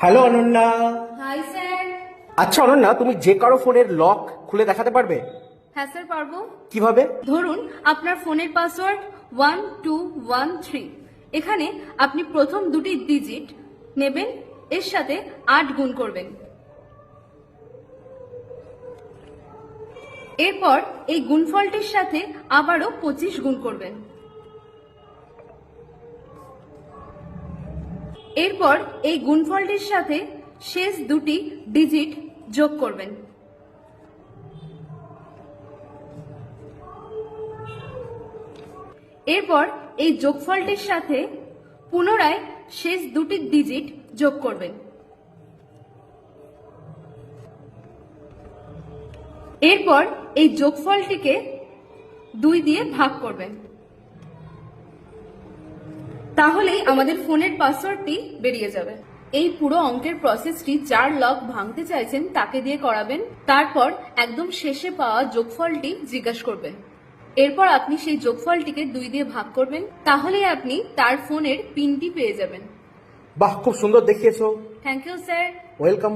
Hello Ananya hi sir আচ্ছা অনন্যা তুমি যে কারও ফোনের লক খুলে দেখাতে পারবে? হ্যাঁ স্যার পারব। কীভাবে? ধরুন আপনার ফোনের password one two one three এখানে আপনি প্রথম দুটি ডিজিট নেবেন এর সাথে আট গুণ করবেন। এরপর এই গুণফলটির সাথে আবারও পঁচিশ গুণ করবেন। এরপর এই গুণফলটির সাথে শেষ দুটি ডিজিট যোগ করবেন। এরপর এই যোগফলটির সাথে পুনরায় শেষ দুটি ডিজিট যোগ করবেন। এরপর এই যোগফলটিকে দুই দিয়ে ভাগ করবেন। তাহলেই আমাদের ফোনের পাসওয়ার্ডটি বেরিয়ে যাবে। এই পুরো অঙ্কের প্রসেসটি যার লক ভাঙতে চাইছেন তাকে দিয়ে করাবেন। তারপর একদম শেষে পাওয়া যোগফলটি জিজ্ঞাসা করবেন এরপর আপনি সেই যোগফলটিকে দুই দিয়ে ভাগ করবেন। তাহলেই আপনি তার ফোনের পিনটি পেয়ে যাবেন। বাহ খুব সুন্দর দেখিয়েছো। Thank you sir welcome